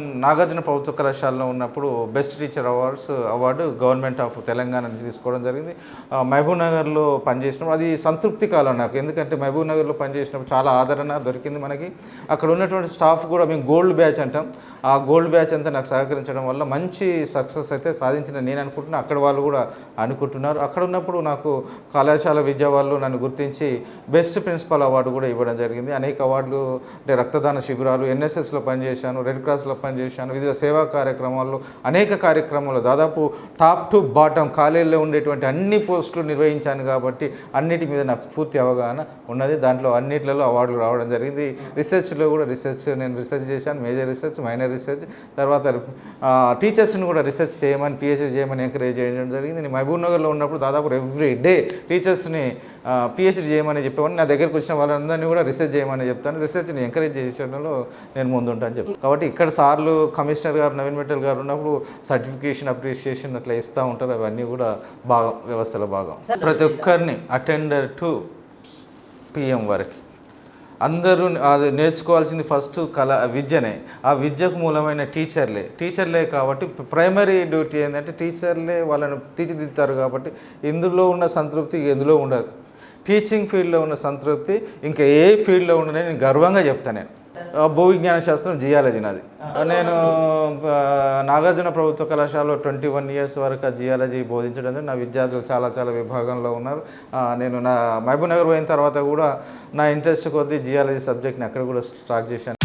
నాగార్జున ప్రభుత్వ కళాశాలలో ఉన్నప్పుడు best teacher awards award government of Telangana నుంచి తీసుకోవడం జరిగింది. ఆ, మహబూబ్ నగర్లో పనిచేసినప్పుడు అది సంతృప్తి కాలం నాకు. ఎందుకంటే మహబూబ్ నగర్లో పనిచేసినప్పుడు చాలా ఆదరణ దొరికింది మనకి. అక్కడ ఉన్నటువంటి స్టాఫ్ కూడా మేము గోల్డ్ బ్యాచ్ అంటాం. ఆ గోల్డ్ బ్యాచ్ అంతా నాకు సహకరించడం వల్ల మంచి సక్సెస్ అయితే సాధించిన నేను అనుకుంటున్నా. అక్కడ వాళ్ళు కూడా అనుకుంటున్నారు. అక్కడ ఉన్నప్పుడు నాకు కళాశాల విద్య వాళ్ళు నన్ను గుర్తించి బెస్ట్ ప్రిన్సిపల్ అవార్డు కూడా ఇవ్వడం జరిగింది. అనేక అవార్డులు అంటే రక్తదాన శిబిరాలు ఎన్ఎస్ఎస్లో పనిచేశాను రెడ్ క్రాస్లో పనిచేశాను. వివిధ సేవా కార్యక్రమాల్లో అనేక కార్యక్రమాలు దాదాపు టాప్ టు బాటం కాలేజీలో ఉండేటువంటి అన్ని పోస్టులు నిర్వహించాను కాబట్టి అన్నిటి మీద నాకు పూర్తి అవగాహన ఉన్నది. దాంట్లో అన్నిట్లలో అవార్డులు రావడం జరిగింది. రీసెర్చ్లో కూడా రీసెర్చ్ నేను రీసెర్చ్ చేశాను మేజర్ రీసెర్చ్ మైనర్ రీసెర్చ్. తర్వాత టీచర్స్ని కూడా రీసెర్చ్ చేయమని పిహెచ్డి చేయమని ఎంకరేజ్ చేయడం జరిగింది. నేను మహబూబ్ నగర్లో ఉన్నప్పుడు దాదాపు ఎవ్రీ డే టీచర్స్ని పిహెచ్డి చేయమని చెప్పేవాడిని. నా దగ్గరకు వచ్చిన వాళ్ళందరినీ కూడా రీసెర్చ్ చేయమని చెప్తాను. రీసెర్చ్ని ఎంకరేజ్ చేసేటప్పుడు నేను ముందుంటాను చెప్తాను కాబట్టి ఇక్కడ సార్లు కమిషనర్ గారు నవీన్ మిట్టల్ గారు ఉన్నప్పుడు సర్టిఫికేషన్ అప్రిషియేషన్ అట్లా ఇస్తూ ఉంటారు. అవన్నీ కూడా బాగా వ్యవస్థలో భాగం. ప్రతి ఒక్కరిని అటెండర్ టు పిఎం వరకు. అందరూ అది నేర్చుకోవాల్సింది ఫస్ట్ కళ విద్యనే. ఆ విద్యకు మూలమైన టీచర్లే. టీచర్లే కాబట్టి ప్రైమరీ డ్యూటీ ఏంటంటే టీచర్లే వాళ్ళని తీర్చిదిద్దుతారు కాబట్టి ఇందులో ఉన్న సంతృప్తి ఎందులో ఉండదు. టీచింగ్ ఫీల్డ్లో ఉన్న సంతృప్తి ఇంకా ఏ ఫీల్డ్లో ఉండదని నేను గర్వంగా చెప్తాను నేను. ఆ, భూ విజ్ఞాన శాస్త్రం జియాలజీ నాది. నేను నాగార్జున ప్రభుత్వ కళాశాలలో ట్వంటీ వన్ ఇయర్స్ వరకు జియాలజీ బోధించడం. నా విద్యార్థులు చాలా చాలా విభాగంలో ఉన్నారు. నేను నా మహబూబ్ నగర్ పోయిన తర్వాత కూడా నా ఇంట్రెస్ట్ కొద్దీ జియాలజీ సబ్జెక్ట్ని అక్కడ కూడా స్టార్ట్ చేశాను.